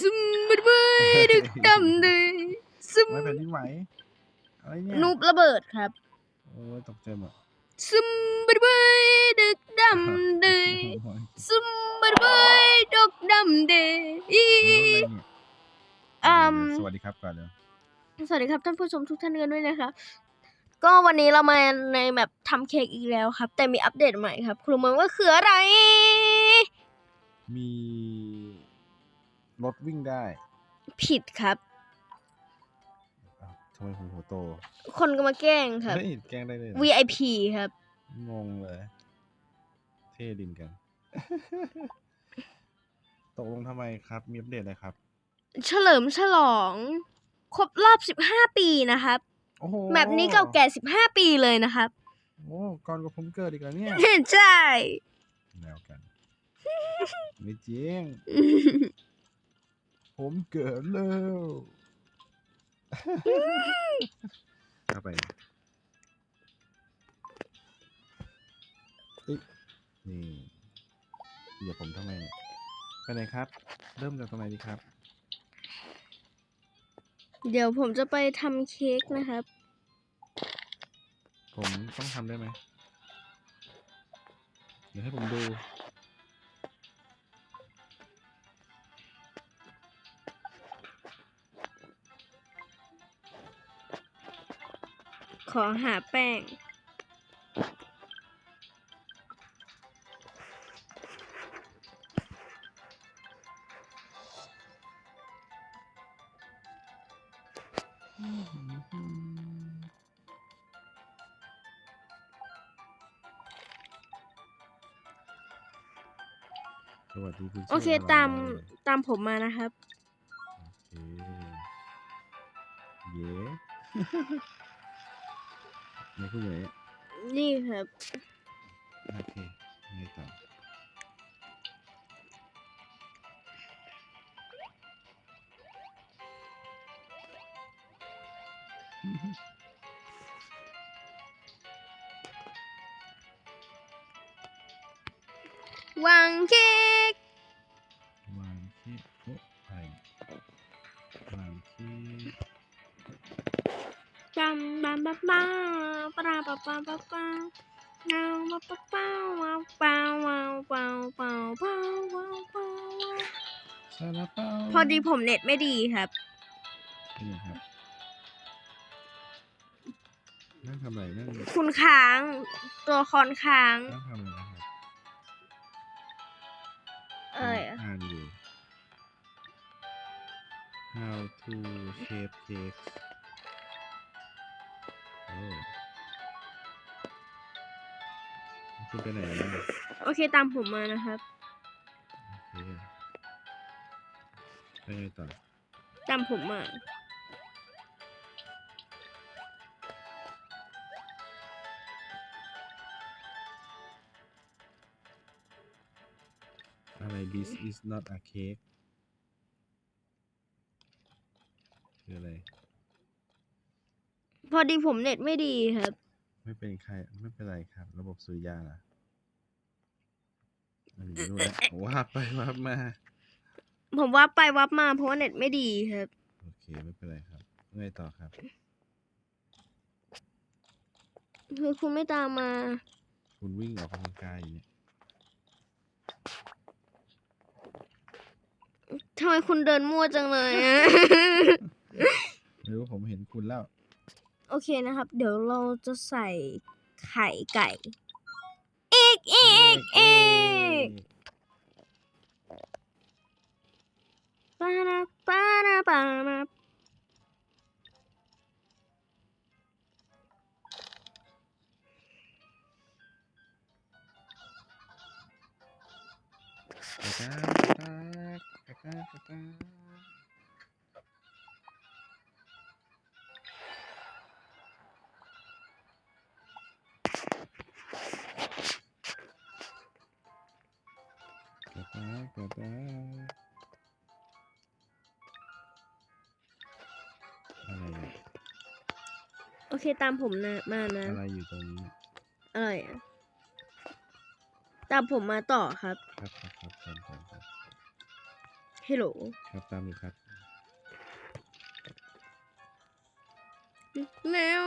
ซึมบึดบึดดึกดำดึงซึมไม่แผ่นดินไหวอะไรเนี่ยนูบระเบิดครับ โอ้ยตกใจหมดซึมบึดบึดดึกดำดึงโอ้ยซึมบึดบึดดึกดำดึงอีรถอะไรเนี่ยอืม สวัสดีครับก่อนเดี๋ยวสวัสดีครับท่านผู้ชมทุกท่านกันด้วยนะครับ ก็วันนี้เรามาในแบบทำเค้กอีกแล้วครับ แต่มีอัปเดตใหม่ครับ ครูมันว่าคืออะไร มี รถวิ่งได้ผิดครับ อ้าวทำไมผมหัวโตคนก็มาแกล้งครับ เฮ้ยแกล้งได้เลยเหรอ VIP ครับ งงเลย เท่ดินกัน ตกลงทำไมครับ มีอัปเดตอะไรครับ เฉลิมฉลอง ครบรอบ 15 ปีนะครับ โอ้โหแบบนี้เก่าแก่ 15 ปีเลยนะครับ โอ้ก่อนกับผมเกิดอีกแล้วเนี่ย ใช่แนวกัน ไม่จริง ผมเกิดแล้วเข้าไปเอ้ยนี่เดี๋ยวผมทำไมเนี่ยไปไหนครับ เริ่มจากตรงไหนดีครับ เดี๋ยวผมจะไปทำเค้กนะครับ ผมต้องทำได้ไหมเดี๋ยวให้ผมดู ขอหาแป้ง สวัสดีคุณโอเคชื่ะไรตามตามผมมานะครับ โอเคเย้ ไหนคุณอยู่ไหนอะนี่ครับ โอเคไงต่อ ซาลาเปาพอดีผมเน็ตไม่ดีครับเป็นไงครับ นั่งทำอะไรนั่งคุณค้าง ตัวละคอนค้าง นั่งทำอะไรนะครับเอ้ยอะอ่านอยู่ how to shape cake โอ้คุณไปไหนแล้วเนี่ยโอเคตามผมมานะครับ โอเค ไปไงต่อตามผมมาอะไร this is not a cake คืออะไร พอดีผมเน็ตไม่ดีครับ ไม่เป็นใครไม่เป็นไรครับ ระบบสุริยาล่ะอันนี้ไม่รู้แล้วว่าไปว่ามา ผมวับไปวับมาเพราะว่าเน็ตไม่ดีครับ โอเคไม่เป็นไรครับไงต่อครับ คือคุณไม่ตามมา คุณวิ่งออกกำลังกายอยู่เนี่ยทำไมคุณเดินมั่วจังเลยอะ ไม่รู้ผมเห็นคุณแล้ว โอเคนะครับ เดี๋ยวเราจะใส่ไข่ไก่ อีกอีกอีก Ba-da, ba-da, ba-da. Da-da-da-da. โอเคตามผมนะมานะอะไรอยู่ตรงนี้เนี่ยอะไรอะตามผมมาต่อครับ ครับครับครับครับครับครับเห็นฮัลโหลครับตามอยู่ครับเร็ว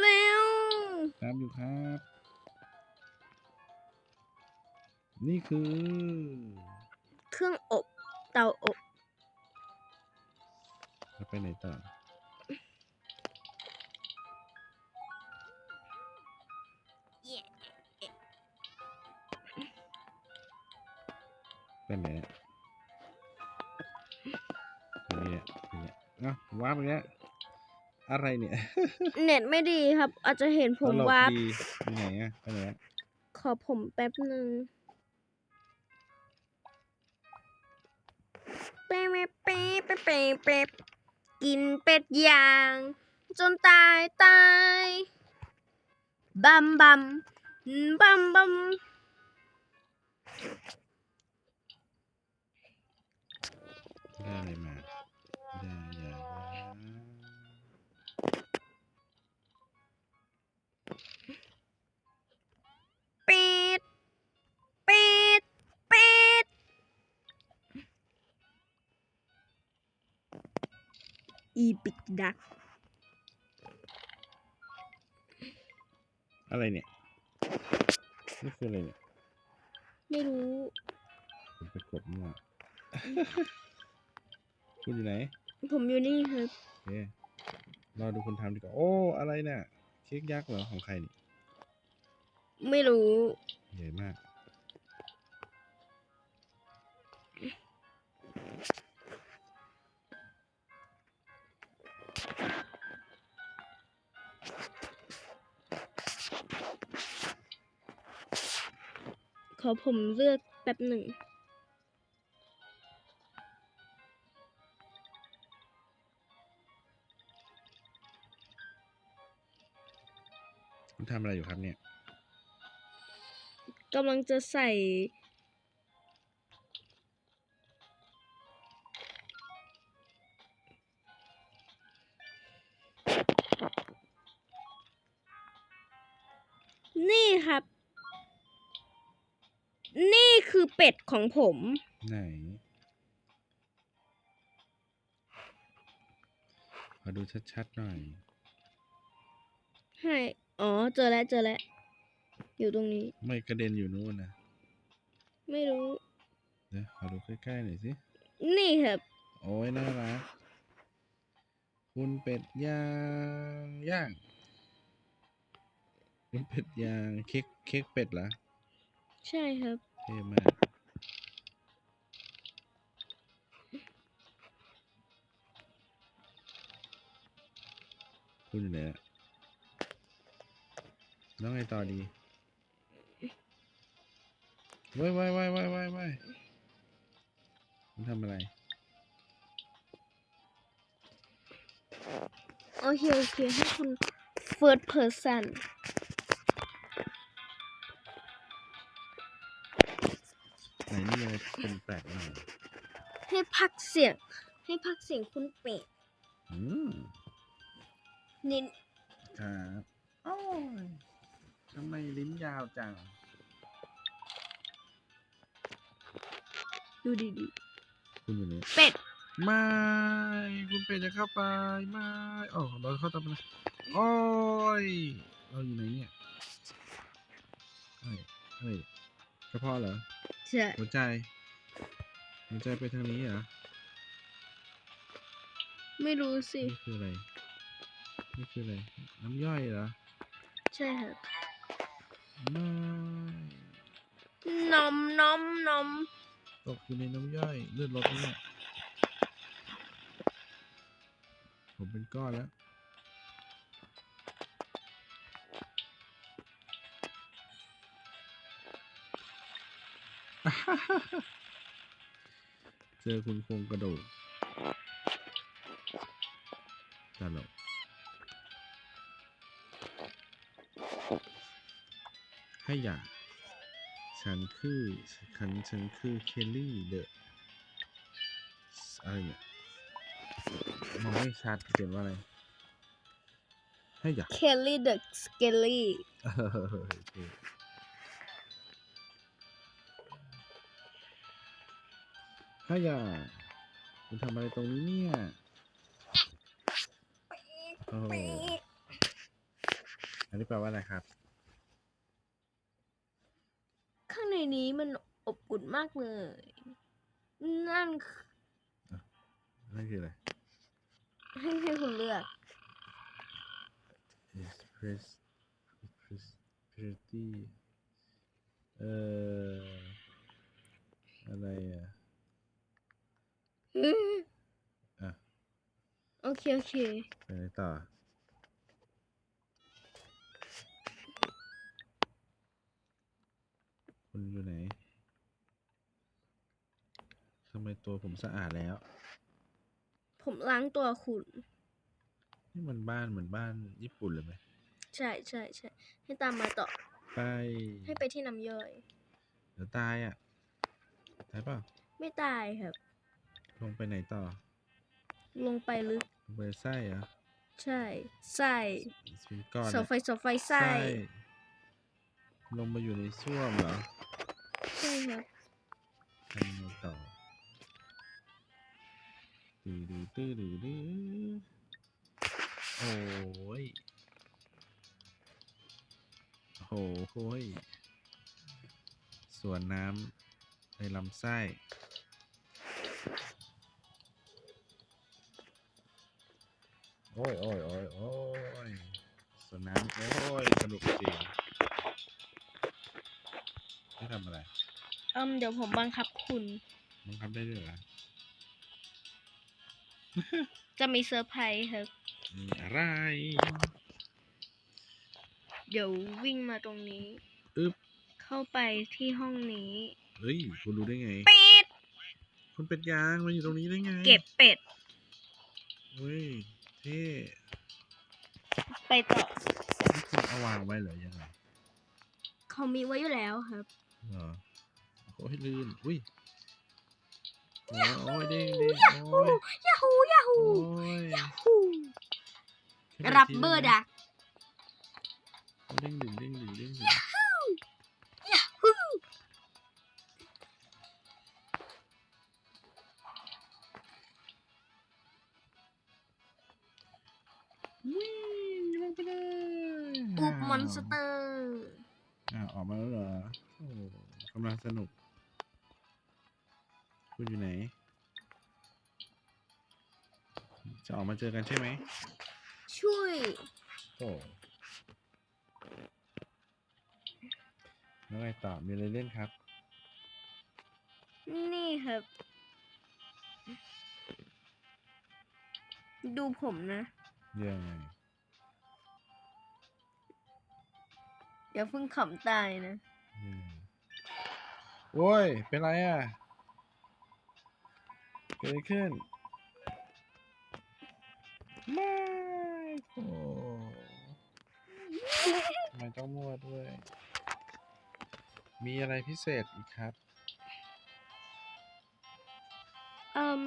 เร็วตามอยู่ครับ นี่คือ เครื่องอบเตาอบ จะไปไหนต่อไปไหนอะไปเนี่ยไปเนี่ยเอ้าว้าร์ปอีกแล้วอะไรเนี่ย เน็ตไม่ดีครับ อาจจะเห็นผมตลกว่าร์ปดีไปไหนอะไปไหนอะขอผมแป๊บหนึ่งเป๊ะเป๊ะเป๊ะเป๊ะเป๊ะ กินเป็ดย่าง จนตายตายบัมบัมบัมบัม อีปิกดัก อะไรเนี่ย นี่คืออะไรเนี่ย ไม่รู้ผมไปกดมั่วคุณอยู่ไหน ผมอยู่นี่ครับโอเครอดูคุณทำดีกว่า โอ้ อะไรเนี่ย เค้กยักษ์เหรอของใครนี่ ไม่รู้ ใหญ่มาก อผมเลือกแป๊บหนึ่ง คุณทำอะไรอยู่ครับเนี่ย กำลังจะใส่ เป็ดของผม ไหนขอดูชัดๆหน่อย ให้ อ๋อ เจอแล้วเจอแล้ว อยู่ตรงนี้ ไม่กระเด็นอยู่นู่นนะไม่รู้ เดี๋ยวขอดูใกล้ๆหน่อยสิ นี่ครับ โอ้ยน่ารัก คุณเป็ดย่างย่าง คุณเป็ดย่างเค้กเค้กเป็ดเหรอ ใช่ครับ เท่มาก คุณอยู่ไหนอะแล้วไงต่อดีว้ายว้ายว้ายว้ายว้ายว้ายคุณทำอะไร โอเค โอเค ให้คุณ first person ไหนนี่อะไรเป็นแปลกหน่อยให้พักเสียง ให้พักเสียงคุณเป็ด อืม นินครับโอ้ยทำไมลิ้นยาวจัง ดูดีคุณอยู่นี่ๆเป็ด ไม่คุณเป็ดจะเข้าไปไม่โอ้เราเข้าตามไปนะโอ้ยเราอยู่ไหนเนี่ยเฮ้ยเฮ้ยกระเพาะเหรอ ใช่หัวใจ หัวใจไปทางนี้เหรอไม่รู้สินี่คืออะไร นี่คืออะไร น้ำย่อยเหรอ ใช่ครับไม่นมนมนมตกอยู่ในน้ำย่อยเลือดลดเนี่ยผมเป็นก้อนแล้ว เจอคุณโครงกระดูกตลก ให้อยาก ฉันคือฉันฉันคือเคลลี่เดอะอะไรเนี่ยมองไม่ชัดเขียนว่าอะไร ให้อยาก เคลลี่เดอะสเกลลี่เออโอเคถ้าอย่าคุณทำอะไรตรงนี้เนี่ยโอ้โหอันนี้แปลว่าอะไรครับ ข้างในนี้มันอบอุ่นมากเลย นั่นคือนั่นคืออะไรให้ให้คุณเลือก express express pretty เอ่ออะไรอะอะโอเค โอเคไปไหนต่อ คุณอยู่ไหนทำไมตัวผมสะอาดแล้ว ผมล้างตัวคุณ นี่มันบ้านเหมือนบ้านญี่ปุ่นเลยไหม ใช่ใช่ใช่ให้ตามมาต่อ ไป ให้ไปที่น้ำย่อย เดี๋ยวตายอะ ตายเปล่า ไม่ตายครับ ลงไปไหนต่อ ลงไปลึกลงไปไส้เหรอ ใช่ ไส้เป็นก้อนเสาไฟเสาไฟไส้ ลงมาอยู่ในส้วมเหรอ ใช่ครับทำงไงต่อตื้อดื้อตื้อดื้อดื้อโอ้ยโอ้โหยสวนน้ำในลำไส้ โอ้ยโอ้ยโอ้ยโอ้ยสวนน้ำโอ้ยสนุกจริงไม่ทำอะไร อิมเดี๋ยวผมบังคับคุณ บังคับได้ด้วยเหรอ จะมีเซอร์ไพรส์ครับ มีอะไร เดี๋ยววิ่งมาตรงนี้ อึ๊บ เข้าไปที่ห้องนี้ เฮ้ย คุณรู้ได้ไง เป็ด คุณเป็ดยางมาอยู่ตรงนี้ได้ไง เก็บเป็ด เฮ้ย เท่ ไปต่อนี่คุณเอาวางไว้เหรอยังไงเขามีไว้อยู่แล้วครับ เหรอ โอ้ยลื่นอุ้ยโอ้ยโอ้ยเด้งเด้งโอ้ยยาฮูยาฮูโอ้ยฮูขึ้นมารับทีเบอร์ได้ดักไหมเด้งดึงเด้งดึงเด้งดึงฮูวิ่งลงไปเลยอุบมอนสเตอร์อ้าวออกมาแล้วเหรอโอ้กำลังสนุก คุณอยู่ไหน จะออกมาเจอกันใช่ไหม ช่วย โอ้แล้วไงต่อมีอะไรเล่นครับ นี่ครับ ดูผมนะเรื่องไงอย่าเพิ่งขำตายนะเรื่องไงโอ้ย เป็นไรอะ เกิดอะไรขึ้นไม่โอ้ทำไมต้องมั่วด้วย มีอะไรพิเศษอีกครับ เอืม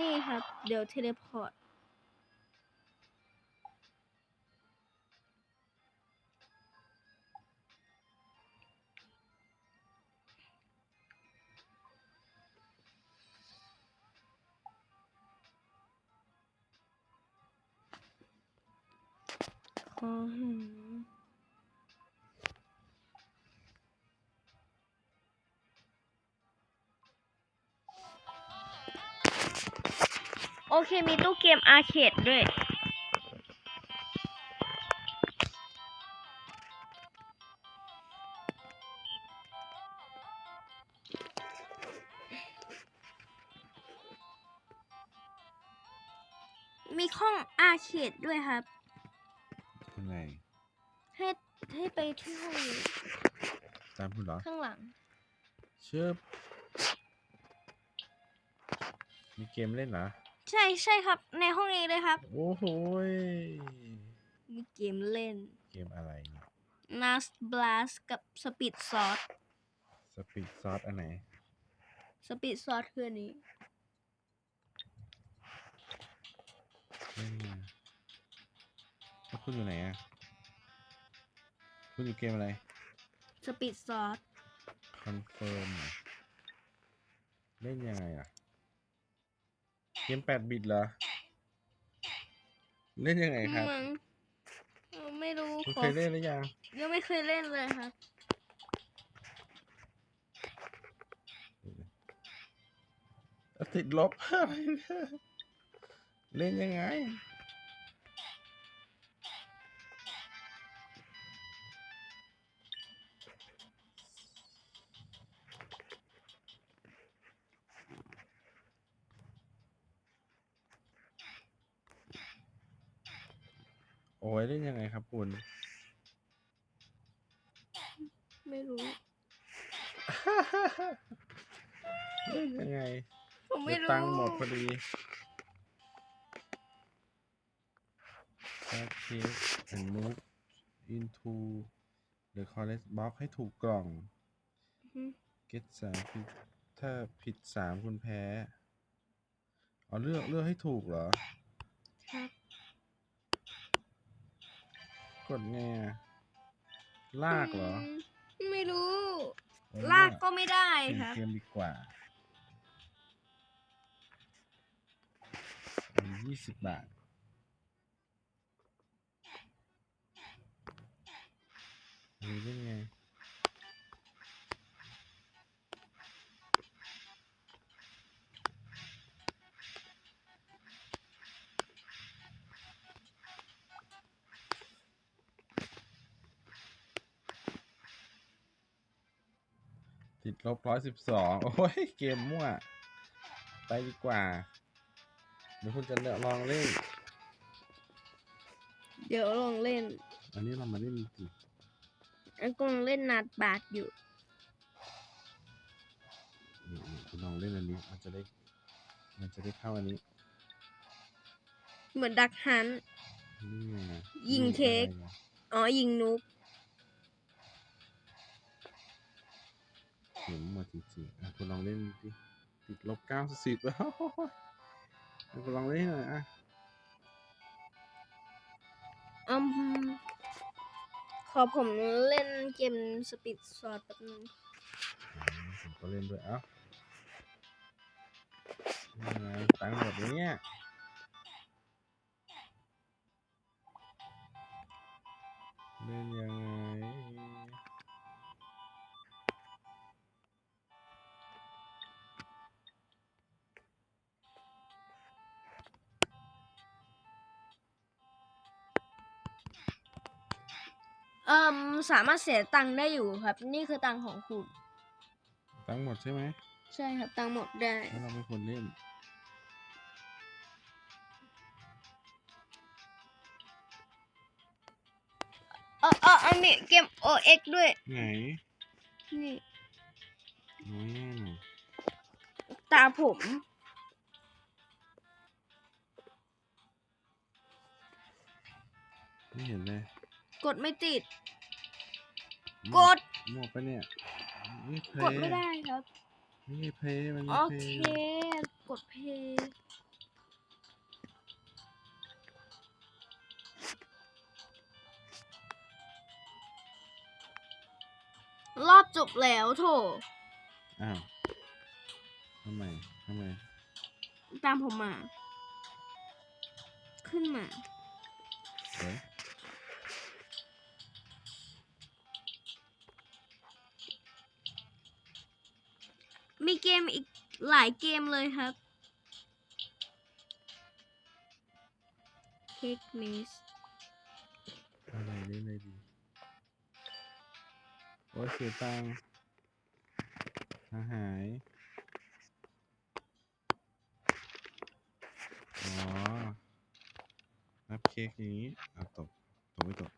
นี่ครับ เดี๋ยวเทเลพอร์ต โอเค มีตู้เกมอาร์เคดด้วย มีห้องอาร์เคดด้วยครับ ให้ให้ไปที่ห้องนี้ตามคุณเหรอ ข้างหลัง เชื่อมีเกมเล่นเหรอ ใช่ใช่ครับ ในห้องนี้เลยครับ โอ้โหยมีเกมเล่น เกมอะไรเนี่ย Nas Blast กับ Speed Sword สปีดซอสอันไหน Speed Sword คืออันนี้ เล่นมาแล้วคุณอยู่ไหนอะ คุณอยู่เกมอะไร Speed Sword คอนเฟิร์มเล่นยังไงอะ เกมแปดบิตเหรอ เล่นยังไงครับมั้งเออไม่รู้คุณขอเคยเล่นหรือยังยังไม่เคยเล่นเลยครับเอาติดลบอะไรเนี่ยเล่นยังไง อ้ยเล่นยังไงครับคุณ ไม่รู้ เล่นยังไงผมไม่เดี๋ยวรู้ตังค์หมดพอดีแ a ค case and move into the correct box ให้ถูกกล่อง อืม get สามผิดถ้าผิดสามคุณแพ้อ๋อเลือกเลือกให้ถูกเหรอ ครับ กดไงอะลากเหรอมไม่รู้เออลากก็ไม่ได้เปลี่ยนครับ เกมดีกว่ายี่สิบบาทหรือยังไง ติดลบร้อยสิบสองโอ้ย เกมมั่ว ไปดีกว่า เดี๋ยวคุณจะลองเล่น เดี๋ยวลองเล่น อันนี้เรามาเล่นจริงอันกำลังเล่นนัดบาทอยู่ นี่นี่คุณลองเล่นอันนี้ มันจะได้ มันจะได้เข้าอันนี้ เหมือนดักฮันนี่ไงยิงเค้กนี่อะไรนะอ๋อยิงนุก เข็มหมดจริงๆอะคุณลองเล่นดิติดลบเก้าสิบแล้วคุณลองเล่นหน่อยอะอืมขอผมเล่นเกมสปีดซอร์ดแป๊บนึงอืมผมก็เล่นด้วยเอ้ายังไงตังค์หมดแล้วเนี่ยเล่นยังไง เอ่มสามารถเสียตังค์ได้อยู่ครับ นี่คือตังค์ของคุณ ตังค์หมดใช่ไหมใช่ครับตังค์หมดได้ แล้วเราไม่ควรเล่น เออเอออันนี้เกม OX ด้วย ไหนนี่ น้อยแน่หน่อยตาผม ไม่เห็นเลย กดไม่ติดมั่กวดมั่วปะเนี่ยนี่เพลกดไม่ได้ครับ นี่เพลมันโอมีเพลเคกดเพย์รอบจบแล้วโถ อ้าวทำไมทำไมตามผมมา ขึ้นมาายเกมเลยครับเค้กมิสอะไรเล่นอะไรดีโอ้เสียตังค์หายอ๋อรับเค้กอย่างนี้อะตกตกไม่ตก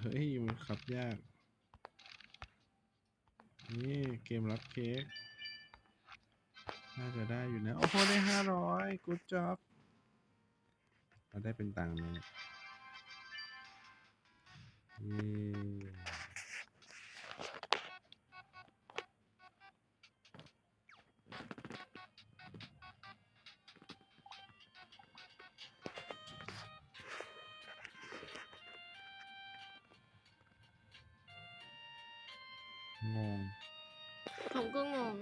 เฮ้ย มันขับยาก นี่ เกมรับเค้ก น่าจะได้อยู่นะ โอ้โห ได้ห้าร้อยกูจ็อบเราได้เป็นตังค์ไหมเนี่ยเย้งงผมก็งง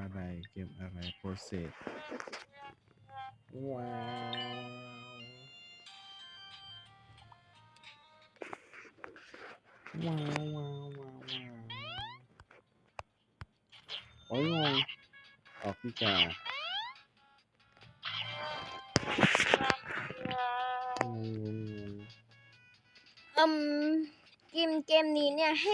อะไร เกมอะไร process ว้าวว้าวว้าวว้าวว้าวโอ้ยงงออกพี่กาอืม อืมเกมเกมนี้เนี่ยให้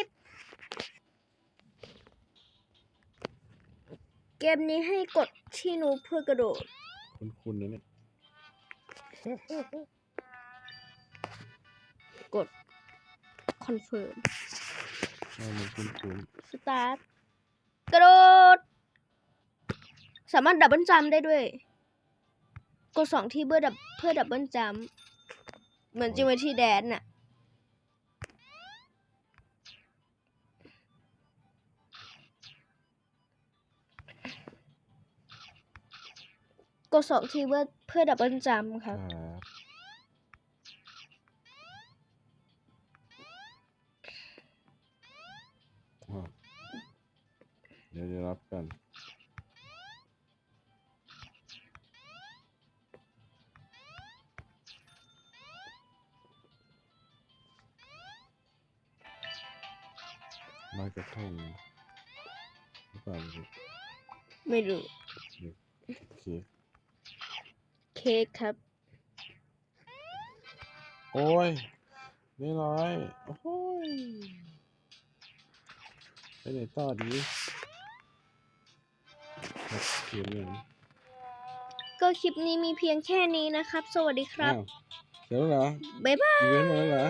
เกมนี้ให้กดที่นูเพื่อกระโดด คุณคุณนะเนี่ยกดคอนเฟิร์มใช่มันคุณคุณสตาร์ทกระโดด สามารถดับเบิลจัมป์ได้ด้วย กดสองที่เพื่อดับเพื่อดับเบิลจัมป์เหมือนจิมเวที่แดนน่ะ กดสองทีเพื่อเพื่อดับเบิลจัมป์คครัรับบอะเดี๋ยวจะรับกันลอยกระทงหรือเปล่าไม่รู้ไม่รู้โอเคเค้กครับ โอ้ยนี่ร้อยโอ้ยไปไหนต่อดีครับเขียนอย่างก็คลิปนี้มีเพียงแค่นี้นะครับ สวัสดีครับ อ้าวเสร็จแล้วเหรอบ๊ายบาย อีเวนต์หมดแล้วเหรอ